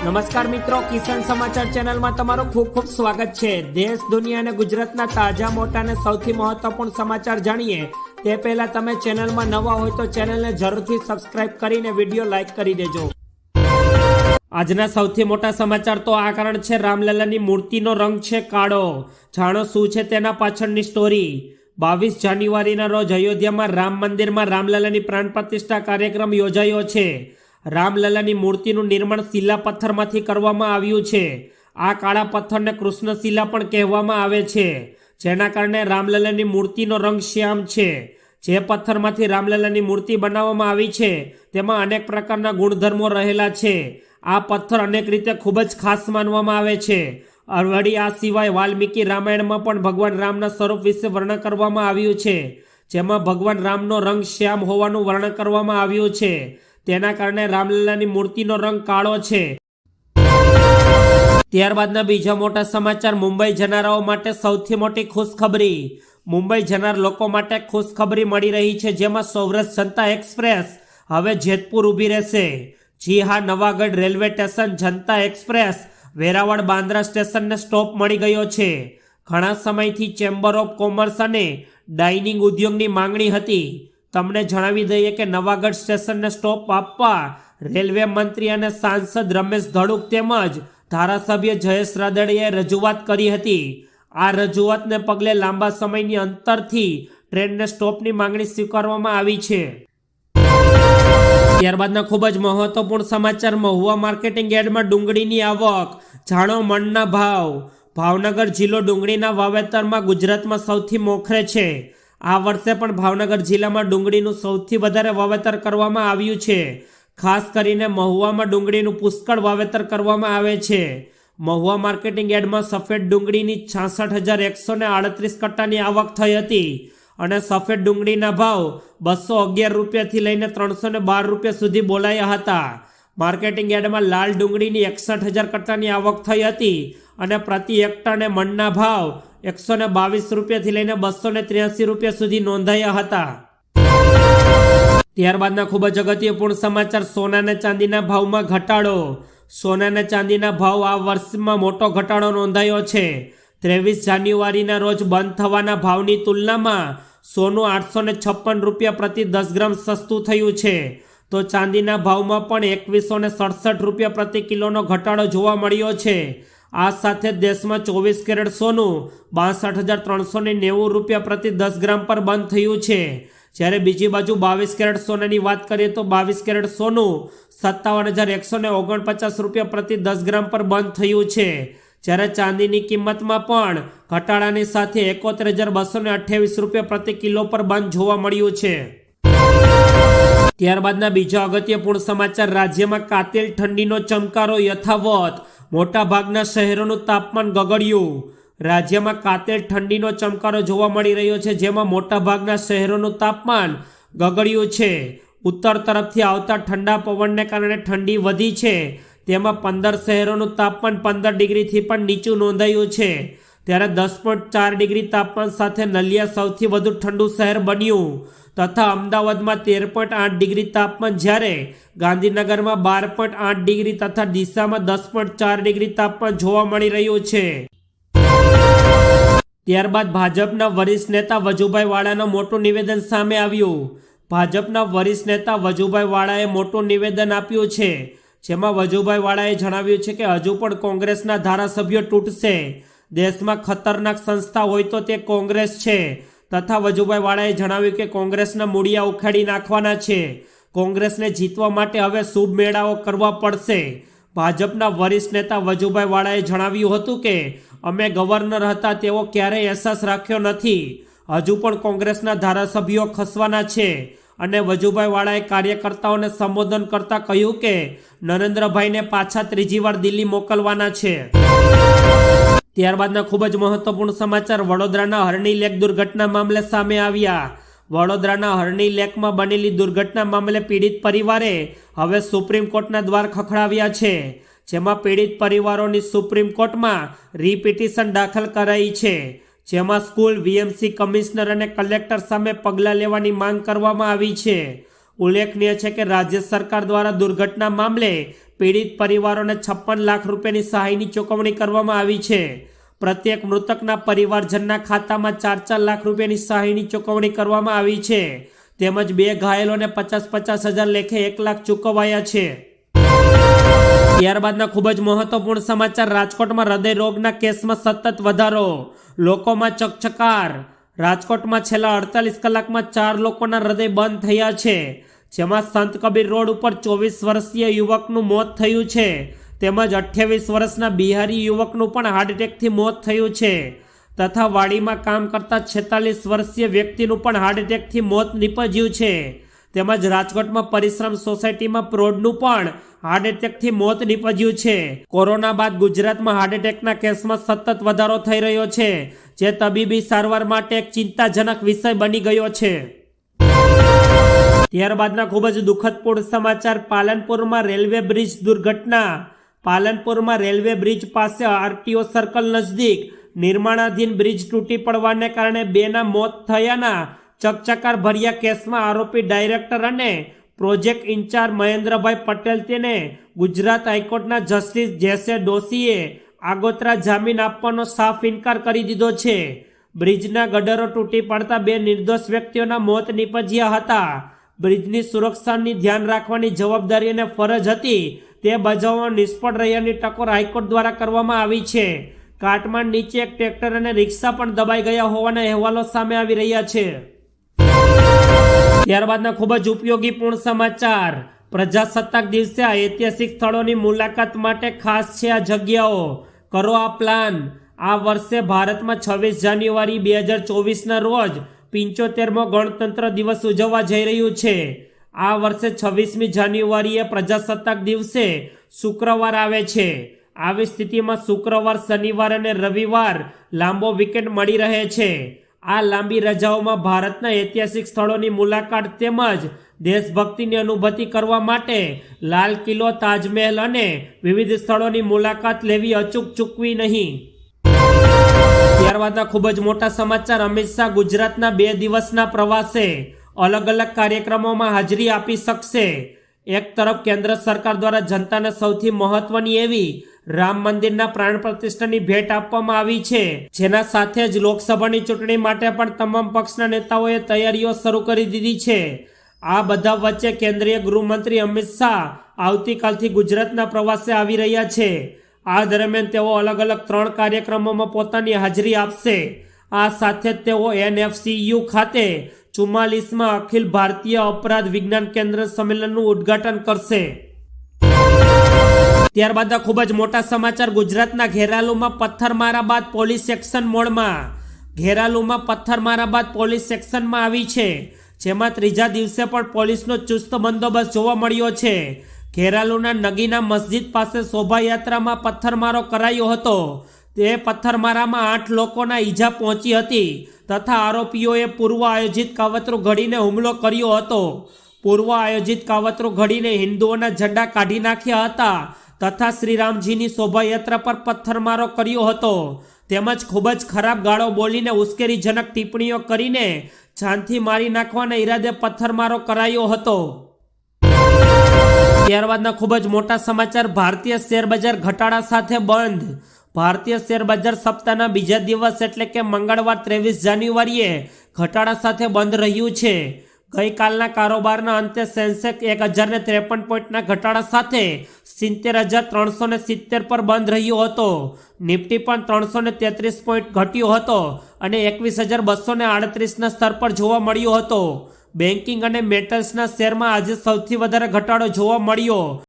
નમસ્કાર મિત્રો, કિસાન સમાચાર ચેનલમાં તમારું ખૂબ ખૂબ સ્વાગત છે. દેશ, દુનિયા અને ગુજરાતના તાજા, મોટા અને સૌથી મહત્વપૂર્ણ સમાચાર જાણીએ. તે પહેલા તમે ચેનલમાં નવા હોય તો ચેનલને જરૂરથી સબસ્ક્રાઇબ કરીને વીડિયો લાઇક કરી દેજો. આજના સૌથી મોટા સમાચાર તો આ કારણ છે, રામલલાની મૂર્તિનો રંગ છે કાળો. જાણો શું છે તેના પાછળની સ્ટોરી બાવીસ જાન્યુઆરીના રોજ અયોધ્યામાં રામ મંદિરમાં રામલલાની પ્રાણ પ્રતિષ્ઠા કાર્યક્રમ યોજાયો છે. રામલલ્લાની મૂર્તિનું નિર્માણ શિલા પથ્થરમાંથી કરવામાં આવ્યું છે. આ કાળા પથ્થરને કૃષ્ણશિલા પણ કહેવામાં આવે છે. જેના કારણે રામલલાની મૂર્તિનો રંગ શ્યામ છે. જે પથ્થરમાંથી રામલલાની મૂર્તિ બનાવવામાં આવી છે, તેમાં અનેક પ્રકારના ગુણધર્મો રહેલા છે. આ પથ્થર અનેક રીતે ખૂબ જ ખાસ માનવામાં આવે છે. વળી આ સિવાય વાલ્મીકી રામાયણમાં પણ ભગવાન રામના સ્વરૂપ વિશે વર્ણન કરવામાં આવ્યું છે. જેમાં ભગવાન રામનો રંગ શ્યામ હોવાનું વર્ણન કરવામાં આવ્યું છે. તેના કારણે રામલલ્લાની મૂર્તિનો રંગ કાળો છે. ત્યારબાદના બીજા મોટા સમાચાર, મુંબઈ જનારાઓ માટે સૌથી મોટી ખુશખબરી. મુંબઈ જનાર લોકો માટે ખુશખબરી મળી રહી છે, જેમાં સૌરાષ્ટ્ર જનતા એક્સપ્રેસ હવે જેતપુર ઊભી રહેશે. જી હા, Navagadh railway station, Janata express, Veraval Bandra સ્ટેશનને સ્ટોપ મળી ગયો છે. ઘણા સમયથી ચેમ્બર ઓફ કોમર્સ અને ડાઇનિંગ ઉદ્યોગની માંગણી હતી. તમને જણાવી દઈએ કે નવાગઢ સ્ટેશનને સ્ટોપ આપવા રેલવે મંત્રી અને સાંસદ રમેશ ધડુક તેમજ ધારાસભ્ય જયેશ રાદડિયાએ રજૂઆત કરી હતી. આ રજૂઆતને પગલે લાંબા સમયની અંતરથી ટ્રેનને સ્ટોપની માંગણી સ્વીકારવામાં આવી છે. ત્યારબાદના ખૂબ જ મહત્વપૂર્ણ સમાચાર, મહુવા માર્કેટિંગ યાર્ડમાં ડુંગળીની આવક. જાણો મણના ભાવ. ભાવનગર જિલ્લો ડુંગળીના વાવેતરમાં ગુજરાતમાં સૌથી મોખરે છે. આ વર્ષે પણ ભાવનગર જિલ્લામાં ડુંગળીનું સૌથી વધારે વાવેતર કરવામાં આવ્યું છે. ખાસ કરીને મહુવામાં ડુંગળીનું પુષ્કળ વાવેતર કરવામાં આવે છે. મહુવા માર્કેટિંગ યાર્ડમાં સફેદ ડુંગળીની છાસઠ હજાર એકસો ને આડત્રીસ કટ્ટાની આવક થઈ હતી અને સફેદ ડુંગળીના ભાવ બસો અગિયાર રૂપિયાથી લઈને ત્રણસો ને બાર રૂપિયા સુધી બોલાયા હતા. માર્કેટિંગ યાર્ડમાં લાલ ડુંગળીની એકસઠ હજાર કટ્ટાની આવક થઈ હતી અને પ્રતિ હેક્ટરને મણના ભાવ એકસો ને બાવીસ રૂપિયાથી લઈને બસો ને ત્ર્યાસી રૂપિયા સુધી નોંધાયા હતા. ત્યારબાદના ખૂબ જ અગત્યપૂર્ણ સમાચાર સોના અને ચાંદીના ભાવમાં ઘટાડો. સોના અને ચાંદીના ભાવ આ વર્ષમાં મોટો ઘટાડો નોંધાયો છે. ત્રેવીસ જાન્યુઆરીના રોજ બંધ થવાના ભાવની તુલનામાં સોનું આઠસો ને છપ્પન રૂપિયા પ્રતિ દસ ગ્રામ સસ્તું થયું છે. તો ચાંદીના ભાવમાં પણ એકવીસો ને સડસઠ રૂપિયા પ્રતિ કિલોનો ઘટાડો જોવા મળ્યો છે. આ સાથે દેશમાં ચોવીસ કેરેટ સોનું, બાસઠ હજાર ત્રણસો ને નેવું રૂપિયા પ્રતિ દસ ગ્રામ પર બંધ થયું છે. જ્યારે બીજી બાજુ બાવીસ કેરેટ સોનાની વાત કરીએ તો બાવીસ કેરેટ સોનું, સત્તાવન હજાર એકસો ને ઓગણપચાસ રૂપિયા પ્રતિ દસ ગ્રામ પર બંધ થયું છે. જ્યારે ચાંદીની કિંમતમાં પણ ઘટાડાની સાથે એકોતેર હજાર બસો ને અઠ્યાવીસ રૂપિયા પ્રતિ કિલો પર બંધ જોવા મળ્યું છે. ત્યારબાદના બીજા અગત્યપૂર્ણ સમાચાર. રાજ્યમાં કાતિલ ઠંડીનો ચમકારો યથાવત. મોટાભાગના શહેરોનું તાપમાન ગગડ્યું. રાજ્યમાં કાતેલ ઠંડીનો ચમકારો જોવા મળી રહ્યો છે, જેમાં મોટાભાગના શહેરોનું તાપમાન ગગડ્યું છે. ઉત્તર તરફથી આવતા ઠંડા પવનને કારણે ઠંડી વધી છે. તેમાં પંદર શહેરોનું તાપમાન પંદર ડિગ્રીથી પણ નીચું નોંધાયું છે. ત્યારે દસ પોઈન્ટ ચાર ડિગ્રી તાપમાન સાથે નલિયા સૌથી વધુ ઠંડુ શહેર બન્યું. તથા અમદાવાદમાં તેર પોઈન્ટ આઠ ડિગ્રી તાપમાન જ્યારે ગાંધીનગરમાં બાર પોઈન્ટ આઠ ડિગ્રી તથા ડીસામાં દસ પોઈન્ટ ચાર ડિગ્રી તાપમાન જોવા મળી રહ્યું છે. ત્યારબાદ ભાજપના વરિષ્ઠ નેતા વજુભાઈ વાળાનું મોટું નિવેદન સામે આવ્યું. ભાજપના વરિષ્ઠ નેતા વજુભાઈ વાળાએ મોટું નિવેદન આપ્યું છે. જેમાં વજુભાઈ વાળાએ જણાવ્યું છે કે હજુ પણ કોંગ્રેસના ધારાસભ્યો તૂટશે. દેશમાં ખતરનાક સંસ્થા હોય તો તે કોંગ્રેસ છે. તથા વજુભાઈ વાળાએ જણાવ્યું કે કોંગ્રેસના મૂળિયા ઉખાડી નાખવાના છે. કોંગ્રેસને જીતવા માટે હવે શુભ મેળાઓ કરવા પડશે. ભાજપના વરિષ્ઠ નેતા વજુભાઈ વાળાએ જણાવ્યું હતું કે, અમે ગવર્નર હતા તેવો ક્યારેય અહેસાસ રાખ્યો નથી. હજુ પણ કોંગ્રેસના ધારાસભ્યો ખસવાના છે અને વજુભાઈ વાળાએ કાર્યકર્તાઓને સંબોધન કરતા કહ્યું કે, નરેન્દ્રભાઈને પાછા ત્રીજી વાર દિલ્હી મોકલવાના છે. ત્યારબાદના ખૂબ જ મહત્વપૂર્ણ સમાચાર વડોદરાના હરણી લેક દુર્ઘટના મામલે સામે આવ્યા. વડોદરાના હરણી લેકમાં બનેલી દુર્ઘટના મામલે પીડિત પરિવારે હવે સુપ્રીમ કોર્ટના દ્વાર ખખડાવ્યા છે, જેમાં પીડિત પરિવારોની સુપ્રીમ કોર્ટમાં રીપિટિશન દાખલ કરાઈ છે, જેમાં સ્કૂલ, વીએમસી કમિશનર અને કલેક્ટર સામે પગલાં લેવાની માંગ કરવામાં આવી છે. ઉલ્લેખનીય છે કે રાજ્ય સરકાર દ્વારા દુર્ઘટના મામલે પીડિત પરિવારોને છપ્પન લાખ રૂપિયાની સહાયની ચૂકવણી કરવામાં આવી છે. પ્રત્યેક મૃતકના પરિવારજનના ખાતામાં ચાર ચાર લાખ રૂપિયાની સહાયની ચૂકવણી કરવામાં આવી છે. તેમજ બે ઘાયલોને પચાસ પચાસ હજાર લેખે એક લાખ ચૂકવાયા છે. ત્યારબાદના ખૂબ જ મહત્વપૂર્ણ સમાચાર, રાજકોટમાં હૃદય રોગના કેસમાં સતત વધારો, લોકોમાં ચકચકાર. રાજકોટમાં છેલ્લા અડતાલીસ કલાકમાં ચાર લોકોના હૃદય બંધ થયા છે. જેમાં સંત કબીર રોડ ઉપર ચોવીસ વર્ષીય યુવકનું મોત થયું છે. તેમજ અઠ્યાવીસ વર્ષના બિહારી યુવકનું પણ હાર્ટ એટેકથી મોત થયું છે. તથા વાડીમાં કામ કરતા છેતાલીસ વર્ષીય વ્યક્તિનું પણ હાર્ટ એટેકથી મોત નીપજ્યું છે. તેમજ રાજકોટમાં પરિશ્રમ સોસાયટીમાં પ્રૌઢનું પણ હાર્ટ એટેકથી મોત નીપજ્યું છે. કોરોના બાદ ગુજરાતમાં હાર્ટ એટેકના કેસમાં સતત વધારો થઈ રહ્યો છે, જે તબીબી સારવાર માટે એક ચિંતાજનક વિષય બની ગયો છે. ત્યારબાદના ખૂબ જ દુઃખદપૂર્ણ સમાચાર, પાલનપુરમાં રેલવે બ્રિજ દુર્ઘટના. પાલનપુરમાં રેલવે બ્રિજ પાસે આરટીઓ સર્કલ નજદીક. નિર્માણાધીન બ્રિજ તૂટી પડવાને કારણે બેના મોત થયાના ચકચકાર ભર્યા કેસમાં આરોપી ડાયરેક્ટર અને પ્રોજેક્ટ ઇન્ચાર્જ મહેન્દ્રભાઈ પટેલ તેને ગુજરાત હાઈકોર્ટના જસ્ટિસ જેસે ડોશીએ આગોતરા જામીન આપવાનો સાફ ઇનકાર કરી દીધો છે. બ્રિજના ગડરો તૂટી પડતા બે નિર્દોષ વ્યક્તિઓના મોત નીપજ્યા હતા. બ્રિજની સુરક્ષાની ધ્યાન રાખવાની જવાબદારી અને ફરજ હતી. તે બજાવવામાં નિષ્ફળ રહ્યાની ટકોર હાઈકોર્ટ દ્વારા કરવામાં આવી છે. કાટમાળ નીચે એક ટ્રેક્ટર અને રિક્ષા પણ દબાઈ ગયા હોવાના અહેવાલો સામે આવી રહ્યા છે. ત્યારબાદના ખૂબ જ ઉપયોગી પૂર્ણ સમાચાર. પ્રજાસત્તાક દિવસે આ ઐતિહાસિક સ્થળોની મુલાકાત માટે ખાસ છે આ જગ્યાઓ. કરો આ પ્લાન. આ વર્ષે ભારતમાં છવ્વીસ જાન્યુઆરી બે હજાર ચોવીસના રોજ પિંચોતેરમો ગણતંત્ર દિવસ ઉજવવા જઈ રહ્યું છે. આ વર્ષે છવ્વીસમી જાન્યુઆરીએ પ્રજાસત્તાક દિવસે શુક્રવાર આવે છે. આવી સ્થિતિમાં શુક્રવાર, શનિવાર અને રવિવાર લાંબો વીકેન્ડ મળી રહે છે. આ લાંબી રજાઓમાં ભારતના ઐતિહાસિક સ્થળોની મુલાકાત તેમજ દેશભક્તિની અનુભૂતિ કરવા માટે લાલ કિલ્લો, તાજમહેલ અને વિવિધ સ્થળોની મુલાકાત લેવી અચૂક ચૂકવી નહીં. ત્યારબાદના ખૂબ જ મોટા સમાચાર. અમિત શાહ ગુજરાતના બે દિવસના પ્રવાસે અલગ અલગ કાર્યક્રમોમાં હાજરી આપી શકશે. એક તરફ કેન્દ્ર સરકાર દ્વારા જનતાને સૌથી મહત્વની એવી રામ મંદિરના પ્રાણ પ્રતિષ્ઠાની ભેટ આપવામાં આવી છે. જેના સાથે જ લોકસભાની ચૂંટણી માટે પણ તમામ પક્ષના નેતાઓએ તૈયારીઓ શરૂ કરી દીધી છે. આ બધા વચ્ચે કેન્દ્રીય ગૃહમંત્રી અમિત શાહ આવતીકાલથી ગુજરાતના પ્રવાસે આવી રહ્યા છે. આ દરમિયાન તેઓ અલગ અલગ ત્રણ કાર્યક્રમોમાં પોતાની હાજરી આપશે. આ સાથે તેઓ એનએફસીયુ ખાતે ચુમ્માલીસમાં અખિલ ભારતીય અપરાધ વિજ્ઞાન કેન્દ્ર સંમેલનનું ઉદ્ઘાટન કરશે. ત્યારબાદ ખૂબ જ મોટા સમાચાર ગુજરાતના ઘેરાલુમાં પથ્થરમારા બાદ પોલીસ સેક્શન મોડમાં. ઘેરાલુમાં પથ્થરમારા બાદ પોલીસ સેક્શનમાં આવી છે. જેમાં ત્રીજા દિવસે પણ પોલીસનો ચુસ્ત બંદોબસ્ત જોવા મળ્યો છે. ઘેરાલુના નગીના મસ્જિદ પાસે શોભાયાત્રામાં પથ્થરમારો કરાયો હતો. તે પથ્થરમારામાં આઠ લોકોના ઈજા પહોંચી હતી તથા આરોપીઓએ પૂર્વ આયોજિત કાવતરું ઘડીને હુમલો કર્યો હતો. પૂર્વ આયોજિત કાવતરું ઘડીને હિન્દુઓના ઝંડા કાઢી નાખ્યા હતા તથા શ્રીરામજીની શોભાયાત્રા પર પથ્થરમારો કર્યો હતો. તેમજ ખૂબ જ ખરાબ ગાળો બોલીને ઉશ્કેરીજનક ટિપ્પણીઓ કરીને છાનથી મારી નાખવાના ઈરાદે પથ્થરમારો કરાયો હતો. ત્યારબાદના ખૂબ જ મોટા સમાચાર. ભારતીય શેર બજાર ઘટાડા સાથે બંધ. ભારતીય શેર બજાર સપ્તાહના બીજા દિવસ એટલે કે મંગળવાર ત્રેવીસ જાન્યુઆરીએ ઘટાડા સાથે બંધ રહ્યું છે. ગઈકાલના કારોબારના અંતે સેન્સેક્સ એક હજારને ત્રેપન પોઈન્ટના ઘટાડા સાથે સિત્તેર હજાર ત્રણસો ને સિત્તેર પર બંધ રહ્યો હતો. નિફ્ટી પણ ત્રણસો ને તેત્રીસ પોઈન્ટ ઘટ્યો હતો અને એકવીસ હજાર બસો ને આડત્રીસના સ્તર પર જોવા મળ્યો હતો. બેન્કિંગ અને મેટલ્સના શેરમાં આજે સૌથી વધારે ઘટાડો જોવા મળ્યો.